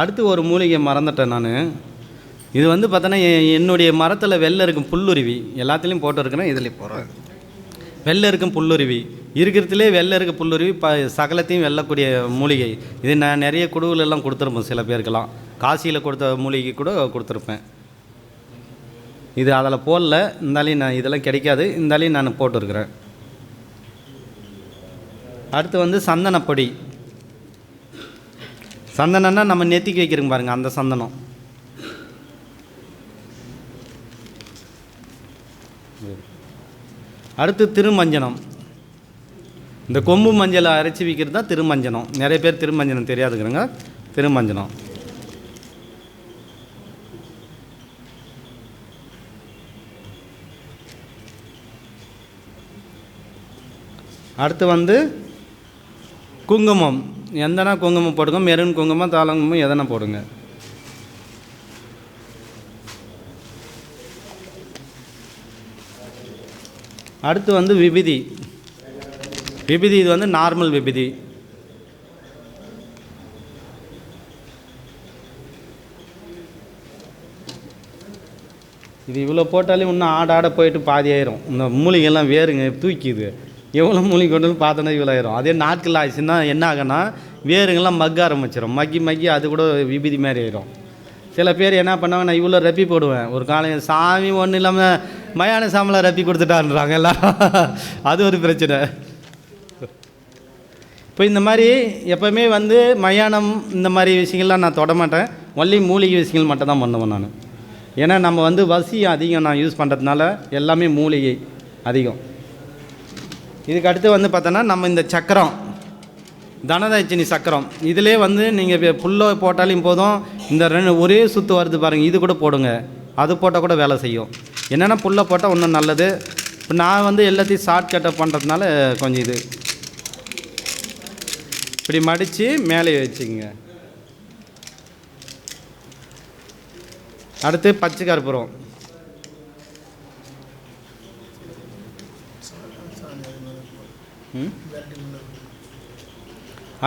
அடுத்து ஒரு மூலிகை மறந்துட்டேன் நான். இது வந்து பார்த்தோன்னா என்னுடைய மரத்தில் வெள்ளை இருக்கும் புல்லுருவி. எல்லாத்துலேயும் போட்டு இருக்கிறேன் இதில் போகிறேன் வெள்ளை இருக்கும் புல்லுருவி. இருக்கிறதுலே வெளில இருக்க புல்லுருவி ப சகலத்தையும் வெல்லக்கூடிய மூலிகை. இது நான் நிறைய குடுவுல எல்லாம் கொடுத்துருப்போம் சில பேருக்கெல்லாம். காசியில் கொடுத்த மூலிகை கூட கொடுத்துருப்பேன். இது அதில் போடல இருந்தாலையும் நான் இதெல்லாம் கிடைக்காது. இருந்தாலையும் நான் போட்டிருக்கிறேன். அடுத்து வந்து சந்தனப்பொடி. சந்தனம்னா நம்ம நெத்திக்கு வைக்கிறோங்க பாருங்க அந்த சந்தனம். அடுத்து திருமஞ்சனம். இந்த கொம்பு மஞ்சளை அரைச்சி விற்கிறது தான் திருமஞ்சனம். நிறைய பேர் திருமஞ்சனம் தெரியாதுங்கிறங்க திருமஞ்சனம். அடுத்து வந்து குங்குமம். எந்தனா குங்குமம் போடுங்க மெரூன் குங்குமம் தாளங்குமம் எதனா போடுங்க. அடுத்து வந்து விபிதி. விபிதி இது வந்து நார்மல் விபிதி. இது இவ்வளோ போட்டாலே இன்னும் ஆட ஆட போயிட்டு பாதி ஆயிரும் இந்த மூலிகைலாம் வேறுங்க தூக்கிது. எவ்வளோ மூலிகை கொண்டு வந்து பார்த்தோன்னா இவ்வளோ ஆயிரும் அதே நாட்கள் ஆயிடுச்சுன்னா என்ன ஆகும்னா வேருங்கெல்லாம் மக்க ஆரம்பிச்சிடும் மக்கி மக்கி அது கூட விபதி மாதிரி ஆயிரும். சில பேர் என்ன பண்ணுவாங்க நான் இவ்வளோ ரப்பி போடுவேன். ஒரு காலையில் சாமி ஒன்றும் இல்லாமல் மயான சாமில் ரப்பி கொடுத்துட்டாருன்றாங்க எல்லாம் அது ஒரு பிரச்சனை. இப்போ இந்த மாதிரி எப்போவுமே வந்து மயானம் இந்த மாதிரி விஷயங்கள்லாம் நான் தொட மாட்டேன். ஒன்லி மூலிகை விஷயங்கள் மட்டும் தான் பண்ணுவேன் நான். ஏன்னா நம்ம வந்து வசியம் அதிகம் நான் யூஸ் பண்ணுறதுனால எல்லாமே மூலிகை அதிகம். இதுக்கு அடுத்து வந்து பார்த்தோன்னா நம்ம இந்த சக்கரம் தனதாய்ச்சினி சக்கரம் இதிலே வந்து நீங்கள் புல்லை போட்டாலும் போதும். இந்த ரெண்டு ஒரே சுற்று வருது பாருங்கள் இது கூட போடுங்க. அது போட்டால் கூட வேலை செய்யும். என்னென்னா புல்லை போட்டால் இன்னும் நல்லது. இப்போ நான் வந்து எல்லாத்தையும் ஷார்ட்கட்டை பண்ணுறதுனால கொஞ்சம் இது. இப்படி மடித்து மேலே வச்சுங்க அடுத்து பச்சை கற்பூரம்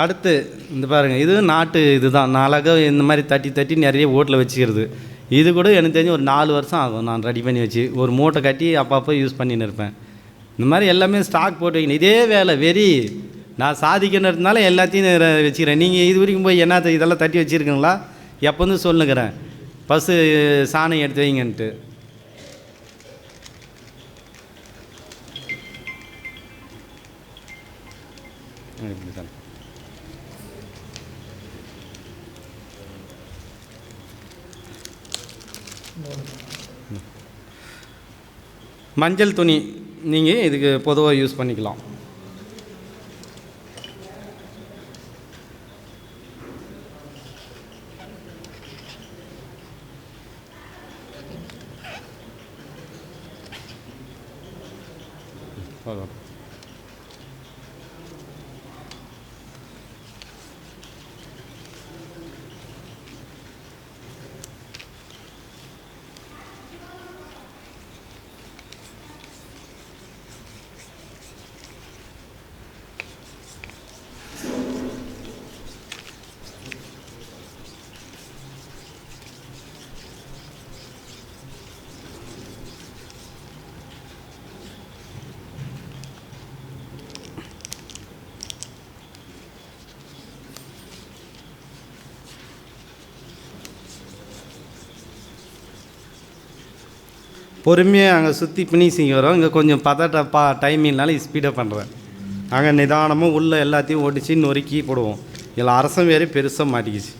அடுத்து இந்த பாருங்கள் இது நாட்டு இதுதான். நாளாக இந்த மாதிரி தட்டி தட்டி நிறைய ஓட்டில் வச்சுக்கிறது. இது கூட எனக்கு தெரிஞ்சு ஒரு நாலு வருஷம் ஆகும். நான் ரெடி பண்ணி வச்சு ஒரு மூட்டை கட்டி அப்பப்போ யூஸ் பண்ணின்னு இருப்பேன். இந்த மாதிரி எல்லாமே ஸ்டாக் போட்டு வைக்கணும். இதே வேலை வெறி. நான் சாதிக்கணுன்றதுனால எல்லாத்தையும் வச்சுக்கிறேன். நீங்கள் இது வரைக்கும் போய் என்ன இதெல்லாம் தட்டி வச்சுருக்கீங்களா? எப்போ வந்து சொல்லுங்கிறேன் பஸ்ஸு சாணம் எடுத்து வைங்கன்ட்டு. இப்படி தான். மஞ்சள் துணி நீங்கள் இதுக்கு பொதுவாக யூஸ் பண்ணிக்கலாம். போதும். பொறுமையாக அங்கே சுற்றி ஃபினிஷிங் வரும் இங்கே கொஞ்சம் பதட்ட பா டைமிங்னால ஸ்பீடாக பண்ணுறேன் அங்கே நிதானமாக உள்ளே எல்லாத்தையும் ஒடிச்சு நொறுக்கி போடுவோம். இதில் அரசம் வேறு பெருசாக மாட்டிக்கிச்சு.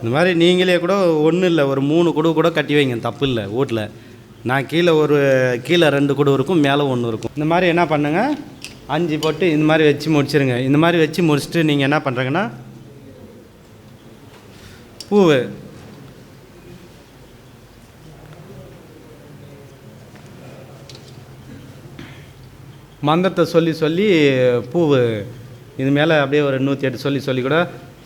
இந்த மாதிரி நீங்களே கூட ஒன்றும் இல்லை ஒரு மூணு குடு கூட கட்டி வைங்க தப்பு இல்லை வீட்டில் நான் கீழே ஒரு கீழே ரெண்டு குடு இருக்கும் மேலே ஒன்று இருக்கும். இந்த மாதிரி என்ன பண்ணுங்க? அஞ்சு போட்டு இந்த மாதிரி வச்சு முடிச்சிருங்க. இந்த மாதிரி வச்சு முடிச்சுட்டு நீங்கள் என்ன பண்ணுறீங்கன்னா பூவு. மந்திரத்தை சொல்லி சொல்லி பூவு. இது மேலே அப்படியே ஒரு நூற்றி எட்டு சொல்லி சொல்லி கூட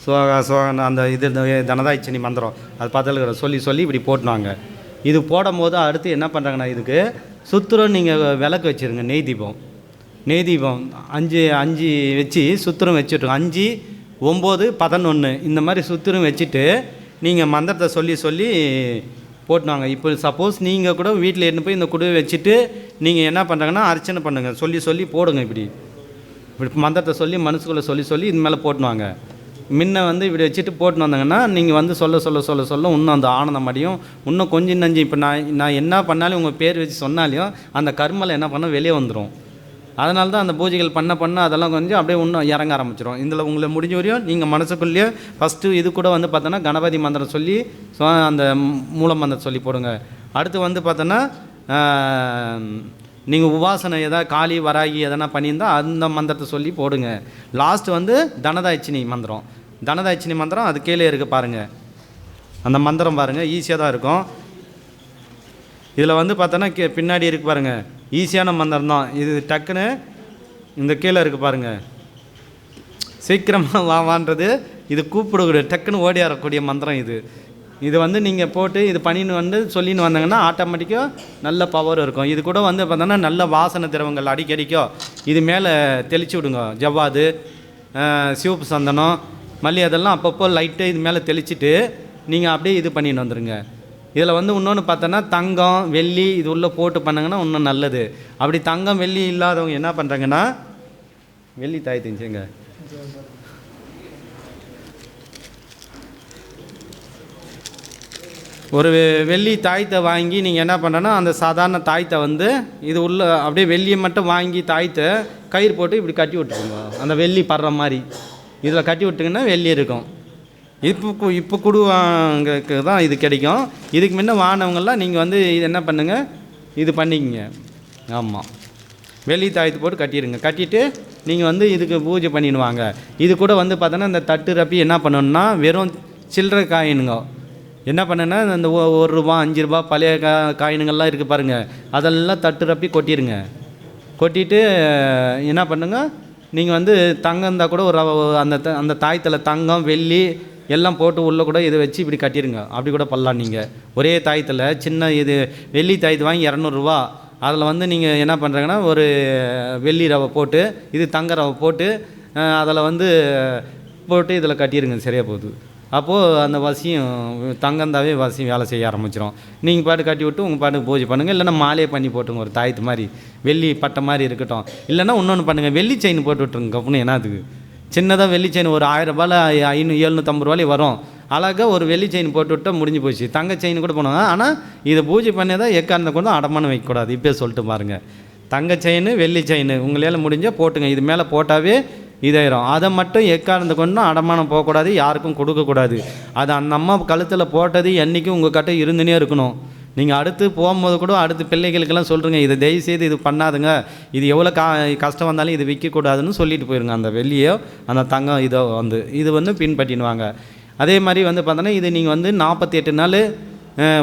சோகா சோகா அந்த இது தனதாய்ச்சினி மந்திரம் அது பார்த்தாலும் சொல்லி சொல்லி இப்படி போட்டுனாங்க. இது போடும் போது அடுத்து என்ன பண்ணுறாங்கன்னா இதுக்கு சுத்திரம் நீங்கள் விளக்கு வச்சுருங்க நெய் தீபம். நெய் தீபம் அஞ்சு அஞ்சு வச்சு சுத்திரம் வச்சுட்ருங்க அஞ்சு ஒம்பது பதினொன்று இந்த மாதிரி சுத்திரம் வச்சுட்டு நீங்கள் மந்திரத்தை சொல்லி சொல்லி போட்டுனாங்க இப்போ சப்போஸ் நீங்கள் கூட வீட்டில் இருந்து போய் இந்த குடுவை வச்சுட்டு நீங்கள் என்ன பண்ணுறாங்கன்னா அர்ச்சனை பண்ணுங்கள் சொல்லி சொல்லி போடுங்க இப்படி. இப்படி மந்திரத்தை சொல்லி மனசுக்குள்ளே சொல்லி சொல்லி இது மேலே போட்டுவாங்க. முன்ன வந்து இப்படி வச்சுட்டு போட்டுன்னு வந்தாங்கன்னா நீங்கள் வந்து சொல்ல சொல்ல சொல்ல சொல்ல இன்னும் அந்த ஆனந்தம் அடையும். இன்னும் கொஞ்சம் நஞ்சு இப்போ நான் நான் என்ன பண்ணாலும் உங்கள் பேர் வச்சு சொன்னாலையும் அந்த கர்மலை என்ன பண்ண வெளியே வந்துடும் அதனால தான் அந்த பூஜைகள் பண்ண பண்ண அதெல்லாம் கொஞ்சம் அப்படியே இன்னும் இறங்க ஆரம்பிச்சிடும் இதில் உங்களை முடிஞ்ச வரையும் நீங்கள் மனசுக்குள்ளேயே ஃபஸ்ட்டு இது கூட வந்து பார்த்தோன்னா கணபதி மந்திரம் சொல்லி அந்த மூல மந்திரம் சொல்லி போடுங்க. அடுத்து வந்து பார்த்தோன்னா நீங்கள் உபாசனை எதாவது காளி வராகி எதனா பண்ணியிருந்தால் அந்த மந்திரத்தை சொல்லி போடுங்க. லாஸ்ட் வந்து தனதாய்ச்சினி மந்திரம். தனதாட்சினி மந்திரம் அது கீழே இருக்குது பாருங்கள் அந்த மந்திரம் பாருங்கள் ஈஸியாக தான் இருக்கும். இதில் வந்து பார்த்தோன்னா கீ பின்னாடி இருக்கு பாருங்கள் ஈஸியான மந்திரம் தான் இது டக்குன்னு இந்த கீழே இருக்குது பாருங்கள் சீக்கிரமாக வா வான்றது இது கூப்பிடக்கூடிய டக்குன்னு ஓடி வரக்கூடிய மந்திரம் இது. இது வந்து நீங்கள் போட்டு இது பண்ணின்னு வந்து சொல்லின்னு வந்தாங்கன்னா ஆட்டோமேட்டிக்காக நல்ல பவர் இருக்கும். இது கூட வந்து பார்த்தோன்னா நல்ல வாசனை திரவங்கள் அடிக்கடிக்கோ இது மேலே தெளிச்சு விடுங்க. ஜவ்வாது சிவப்பு சந்தனம் மல்லி அதெல்லாம் அப்பப்போ லைட்டு இது மேலே தெளிச்சிட்டு நீங்கள் அப்படியே இது பண்ணின்னு வந்துடுங்க இதில் வந்து இன்னொன்று பார்த்தோன்னா தங்கம் வெள்ளி இது உள்ளே போட்டு பண்ணாங்கன்னா இன்னும் நல்லது. அப்படி தங்கம் வெள்ளி இல்லாதவங்க என்ன பண்ணுறாங்கன்னா வெள்ளி தாய் தெரிஞ்சுங்க ஒரு வெள்ளி தாயத்தை வாங்கி நீங்கள் என்ன பண்ணுறேன்னா அந்த சாதாரண தாயத்தை வந்து இது உள்ள அப்படியே வெள்ளியை மட்டும் வாங்கி தாயத்தை கயிறு போட்டு இப்படி கட்டி விட்டுருங்க. அந்த வெள்ளி படுற மாதிரி. இதில் கட்டி விட்டிங்கன்னா வெள்ளி இருக்கும். இப்போ இப்போ குடுவாங்களுக்கு தான் இது கிடைக்கும். இதுக்கு முன்ன வானவங்கள்லாம் நீங்கள் வந்து இது என்ன பண்ணுங்கள் இது பண்ணிக்கங்க. ஆமாம் வெள்ளி தாயத்து போட்டு கட்டிடுங்க. கட்டிட்டு நீங்கள் வந்து இதுக்கு பூஜை பண்ணிடுவாங்க. இது கூட வந்து பார்த்தோன்னா இந்த தட்டு ரப்பி என்ன பண்ணணும்னா வெறும் சில்லற காயினுங்க. என்ன பண்ணுன்னா இந்த ஒரு ரூபா அஞ்சு ரூபா பழைய கா காயினுங்கள்லாம் இருக்குது பாருங்கள் அதெல்லாம் தட்டு ரப்பி கொட்டிடுங்க. கொட்டிட்டு என்ன பண்ணுங்க? நீங்கள் வந்து தங்கம் இருந்தால் கூட ஒரு அந்த த- அந்த தாயத்தில் தங்கம் வெள்ளி எல்லாம் போட்டு உள்ளே கூட இதை வச்சு இப்படி கட்டிடுங்க அப்படி கூட பண்ணலாம் நீங்கள் ஒரே தாயத்தில் சின்ன இது வெள்ளி தாயத்து வாங்கி இரநூறுவா. அதில் வந்து நீங்கள் என்ன பண்ணுறாங்கன்னா ஒரு வெள்ளி ரவை போட்டு இது தங்க ரவை போட்டு அதில் வந்து போட்டு இதில் கட்டிடுங்க சரியாக போகுது. அப்போது அந்த வசியும் தங்கந்தாவே வசியும் வேலை செய்ய ஆரம்பிச்சிடும் நீங்கள் பாட்டு கட்டி விட்டு உங்கள் பாட்டுக்கு பூஜை பண்ணுங்கள் இல்லைன்னா மாலையே பண்ணி போட்டுங்க ஒரு தாயத்து மாதிரி வெள்ளி பட்டை மாதிரி இருக்கட்டும். இல்லைன்னா இன்னொன்று பண்ணுங்கள் வெள்ளி செயின் போட்டு விட்ருங்க கப்புனு என்னத்துக்கு சின்னதாக வெள்ளி செயின் ஒரு ஆயிரம் ரூபாயில் ஐநூ எழுநூற்றம்பது ரூபாய்க்கு வரும். அழகாக ஒரு வெள்ளி செயின் போட்டு விட்டால் முடிஞ்சு போச்சு. தங்க செயின் கூட பண்ணுவாங்க ஆனால் இதை பூஜை பண்ணி தான் எக்காரணத்தை கொண்டு அடமானம் வைக்கக்கூடாது இப்போ சொல்லிட்டு பாருங்கள் தங்க செயின் வெள்ளி செயின் உங்களால் முடிஞ்சால் போட்டுங்க. இது மேலே போட்டாவே இதாயிரும். அதை மட்டும் எக்காரணத்தை கொண்டும் அடமானம் போகக்கூடாது யாருக்கும் கொடுக்கக்கூடாது. அது அந்த அம்மா கழுத்தில் போட்டது என்றைக்கும் உங்கள் கிட்ட இருந்துனே இருக்கணும். நீங்கள் அடுத்து போகும்போது கூட அடுத்து பிள்ளைகளுக்கெல்லாம் சொல்கிறீங்க இதை தயவு செய்து இது பண்ணாதுங்க. இது எவ்வளோ கா கஷ்டம் வந்தாலும் இது விற்கக்கூடாதுன்னு சொல்லிட்டு போயிருங்க. அந்த வெள்ளியோ அந்த தங்கம் இதோ வந்து இது வந்து பின்பற்றினுவாங்க அதே மாதிரி வந்து பார்த்தோன்னா இது நீங்கள் வந்து நாற்பத்தி எட்டு நாள்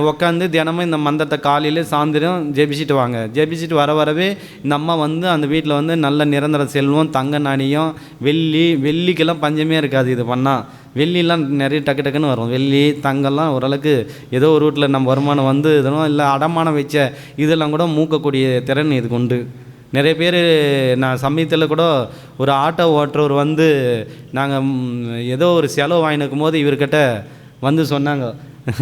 உட்காந்து தினமும் இந்த மந்திரத்தை காலையில் சாயந்தரம் ஜெபிச்சுட்டு வாங்க. ஜெபிச்சுட்டு வர வரவே இந்த அம்மா வந்து அந்த வீட்டில் வந்து நல்ல நிரந்தர செல்வம் தங்க நாணயம் வெள்ளி வெள்ளிக்கெல்லாம் பஞ்சமே இருக்காது இது பண்ணால் வெள்ளிலாம் நிறைய டக்கு டக்குன்னு வரும். வெள்ளி தங்கம்லாம் ஓரளவுக்கு ஏதோ ஒரு வீட்டில் நம்ம வருமானம் வந்து இதெல்லாம் இல்லை அடமானம் வச்ச இதெல்லாம் கூட மூக்கக்கூடிய திறன் இதுக்கு உண்டு. நிறைய பேர் நான் சமயத்தில் கூட ஒரு ஆட்டோ ஓட்டுறவர் வந்து நாங்கள் ஏதோ ஒரு செலவு வாங்கினுக்கும் போது இவர்கிட்ட வந்து சொன்னாங்க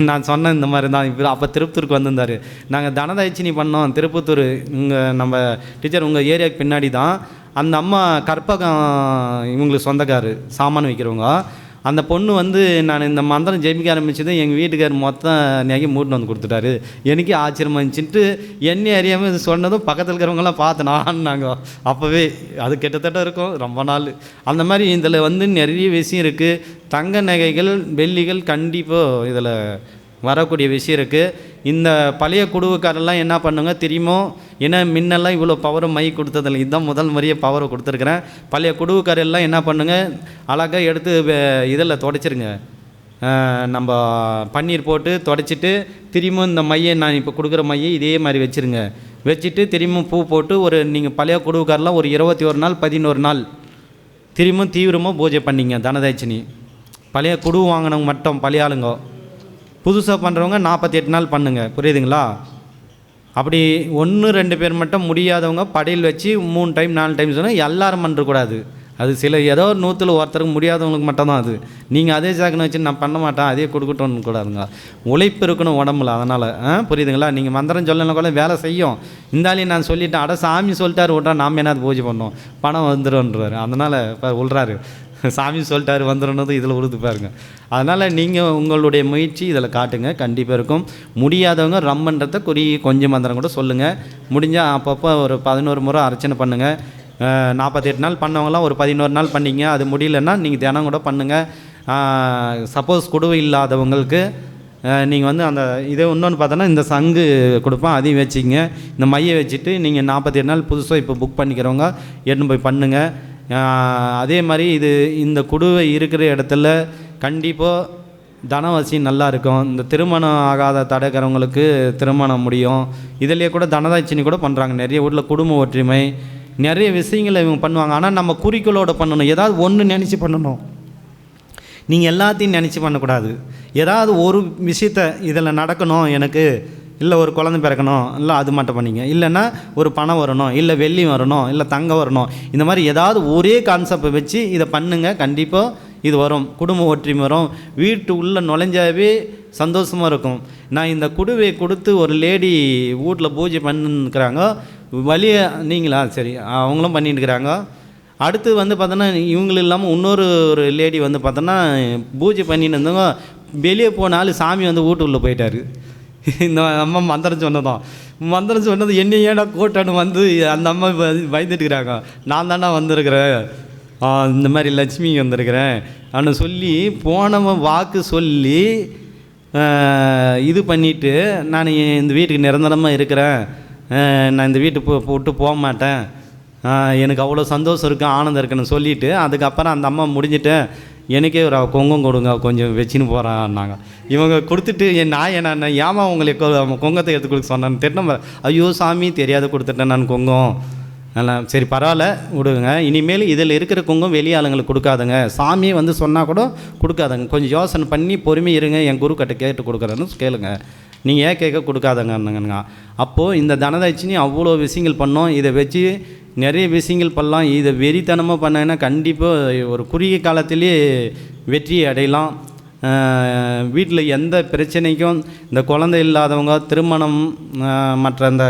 நான் சொன்னேன் இந்த மாதிரி தான். இப்போ அப்போ திருப்பத்தூருக்கு வந்திருந்தார். நாங்கள் தனதாய்ச்சினி பண்ணோம். திருப்பத்தூர் இங்கே நம்ம டீச்சர் உங்கள் ஏரியாவுக்கு பின்னாடி தான். அந்த அம்மா கற்பகம் இவங்களுக்கு சொந்தக்காரு சாமான் விற்கிறவங்க அந்த பொண்ணு வந்து நான் இந்த மந்திரம் ஜெபிக்க ஆரம்பிச்சது எங்கள் வீட்டுக்கார் மொத்தம் நகை மூட்டின்னு வந்து கொடுத்துட்டாரு. எனக்கே ஆச்சரியமா இருந்துச்சுட்டு என்னை அறியாமல் இது சொன்னதும் பக்கத்தில் இருக்கிறவங்களாம் பார்த்து நான்னாங்க. அப்போவே அது கிட்டத்தட்ட இருக்கும் ரொம்ப நாள். அந்த மாதிரி இதில் வந்து நிறைய விஷயம் இருக்குது தங்க நகைகள் வெள்ளிகள் கண்டிப்பாக இதில் வரக்கூடிய விஷயம் இருக்குது இந்த பழைய குடுவுக்காரெல்லாம் என்ன பண்ணுங்க தெரியுமோ? ஏன்னா முன்னெல்லாம் இவ்வளோ பவரும் மை கொடுத்ததில்ல. இதுதான் முதல் முறையே பவரை கொடுத்துருக்குறேன். பழைய குடுவுக்காரெல்லாம் என்ன பண்ணுங்க? அழகாக எடுத்து இதில் தொடச்சிருங்க. நம்ம பன்னீர் போட்டு தொடச்சிட்டு திரும்பவும் இந்த மையை நான் இப்போ கொடுக்குற மையை இதே மாதிரி வச்சுருங்க. வச்சுட்டு திரும்பவும் பூ போட்டு ஒரு நீங்கள் பழைய குடுவுக்காரெல்லாம் ஒரு இருபத்தி ஒரு நாள் பதினோரு நாள் திரும்பவும் தீவிரமாக பூஜை பண்ணிங்க தனதாய்ச்சினி பழைய குடு வாங்கினவங்க மட்டும் பழைய ஆளுங்க. புதுசாக பண்ணுறவங்க நாற்பத்தி எட்டு நாள் பண்ணுங்கள் புரியுதுங்களா? அப்படி ஒன்று ரெண்டு பேர் மட்டும் முடியாதவங்க படையில் வச்சு மூணு டைம் நாலு டைம் சொன்னால் எல்லாரும் பண்ணுறக்கூடாது அது சில ஏதோ ஒரு நூற்றில் ஒருத்தருக்கு முடியாதவங்களுக்கு மட்டும்தான் அது. நீங்கள் அதே சாக்குன்னு வச்சு நான் பண்ண மாட்டேன் அதே கொடுக்கட்டும்னு கூடாதுங்க உழைப்பு இருக்கணும் உடம்புல அதனால். ஆ புரியுதுங்களா? நீங்கள் மந்திரம் சொல்லணும் கூட வேலை செய்யும். இந்தாலையும் நான் சொல்லிட்டேன் அட சாமி சொல்லிட்டாரு விட்றா நாம் என்ன பூஜை பண்ணோம் பணம் வந்துடும்ன்றாரு அதனால் இப்போ விட்றாரு சாமி சொல்லிட்டாரு வந்துடுறது இதில் உறுதி பாருங்க. அதனால் நீங்கள் உங்களுடைய முயற்சி இதில் காட்டுங்க கண்டிப்பாக இருக்கும். முடியாதவங்க ரம்மன்றதை குறி கொஞ்சம் மந்திரம் கூட சொல்லுங்கள் முடிஞ்சால் அப்பப்போ ஒரு பதினோரு முறை அர்ச்சனை பண்ணுங்கள் நாற்பத்தெட்டு நாள் பண்ணவங்களாம் ஒரு பதினோரு நாள் பண்ணிங்க அது முடியலன்னா நீங்கள் தினம் கூட பண்ணுங்கள் சப்போஸ் குடுவை இல்லாதவங்களுக்கு நீங்கள் வந்து அந்த இதே இன்னொன்று பார்த்தோன்னா இந்த சங்கு கொடுப்பேன் அதையும் வச்சுங்க. இந்த மையை வச்சுட்டு நீங்கள் நாற்பத்தெட்டு நாள் புதுசாக இப்போ புக் பண்ணிக்கிறவங்க எடுத்துன்னு போய் பண்ணுங்கள் அதே மாதிரி இது இந்த குடுவை இருக்கிற இடத்துல கண்டிப்பாக தனவசி நல்லா இருக்கும். இந்த திருமணம் ஆகாத தடைக்கிறவங்களுக்கு திருமணம் முடியும். இதிலேயே கூட தனதாட்சினி கூட பண்ணுறாங்க நிறைய வீட்டில் குடும்ப ஒற்றுமை. நிறைய விஷயங்களை இவங்க பண்ணுவாங்க. ஆனால் நம்ம குறிக்கோளோட பண்ணணும். ஏதாவது ஒன்று நினச்சி பண்ணணும். நீங்கள் எல்லாத்தையும் நினச்சி பண்ணக்கூடாது. ஏதாவது ஒரு விஷயத்த இதில் நடக்கணும் எனக்கு இல்லை ஒரு குழந்தை பிறக்கணும் இல்லை அது மட்டும் பண்ணிங்க. இல்லைன்னா ஒரு பணம் வரணும் இல்லை வெள்ளி வரணும் இல்லை தங்கம் வரணும். இந்த மாதிரி ஏதாவது ஒரே கான்செப்டை வச்சு இதை பண்ணுங்க கண்டிப்பாக இது வரும். குடும்ப ஒற்றுமை வரும். வீட்டு உள்ளே நுழைஞ்சாவே சந்தோஷமாக இருக்கும். நான் இந்த குடுவையை கொடுத்து ஒரு லேடி வீட்டில் பூஜை பண்ணிருக்கிறாங்க வழியை நீங்களா? சரி அவங்களும் பண்ணிட்டு இருக்கிறாங்க அடுத்து வந்து பார்த்தோன்னா இவங்களும் இல்லாமல் இன்னொரு ஒரு லேடி வந்து பார்த்தோன்னா பூஜை பண்ணின்னு இருந்தவங்க வெளியே போனாலும் சாமி வந்து ஊட்டுக்குள்ளே போயிட்டார். இந்த அம்மா மந்திரம் சொன்னதும். மந்திரம் சொன்னது என்ன ஏடா கூட்டன்னு வந்து அந்த அம்மா வ- நான் தானே வந்திருக்கிறேன். இந்த மாதிரி லட்சுமி வந்திருக்கிறேன். அப்படின்னு சொல்லி போனவன் வாக்கு சொல்லி இது பண்ணிவிட்டு நான் இந்த வீட்டுக்கு நிரந்தரமாக இருக்கிறேன். நான் இந்த வீட்டு போ விட்டு போக மாட்டேன். எனக்கு அவ்வளோ சந்தோஷம் இருக்குது ஆனந்தம் இருக்குன்னு சொல்லிவிட்டு அதுக்கப்புறம் அந்த அம்மா முடிஞ்சிட்டு எனக்கே ஒரு கொங்கம் கொடுங்க கொஞ்சம் வச்சுன்னு போகிறான்னாங்க இவங்க கொடுத்துட்டு என் நான் என்ன ஏமா உங்களுக்கு கொங்கத்தை எடுத்து கொடுக்க சொன்னான்னு திட்டம் ஐயோ சாமி தெரியாத கொடுத்துட்டேன் நான் கொங்கம். நல்லா சரி பரவாயில்ல விடுங்க. இனிமேல் இதில் இருக்கிற குங்கம் வெளியாளுங்களுக்கு கொடுக்காதுங்க. சாமியை வந்து சொன்னால் கூட கொடுக்காதுங்க. கொஞ்சம் யோசனை பண்ணி பொறுமை இருங்க என் குரு கிட்ட கேட்டு கொடுக்குறேன்னு கேளுங்க. நீங்கள் ஏன் கேட்க கொடுக்காதங்கன்னுங்க. அப்போது இந்த தனதாட்சினி அவ்வளோ விஷயங்கள் பண்ணோம். இதை வச்சு நிறைய விஷயங்கள் பண்ணலாம். இதை வெறித்தனமாக பண்ணாங்கன்னா கண்டிப்பாக ஒரு குறுகிய காலத்திலேயே வெற்றி அடையலாம். வீட்டில் எந்த பிரச்சனைக்கும் இந்த குழந்தை இல்லாதவங்க திருமணம் மற்ற இந்த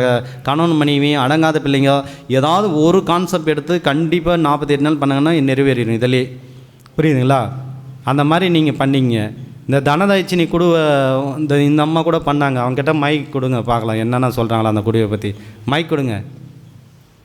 கணவன் மனைவி அடங்காத பிள்ளைங்க ஏதாவது ஒரு கான்செப்ட் எடுத்து கண்டிப்பாக நாற்பத்தெட்டு நாள் பண்ணாங்கன்னா நிறைவேறிடும் இதிலே. புரியுதுங்களா? அந்த மாதிரி நீங்கள் பண்ணிங்க. இந்த தனதாய்ச்சினி குடுவ இந்த இந்த அம்மா கூட பண்ணாங்க. அவங்ககிட்ட மைக் கொடுங்க பார்க்கலாம். என்னென்ன சொல்கிறாங்களா அந்த குடுவை பற்றி மைக் கொடுங்க.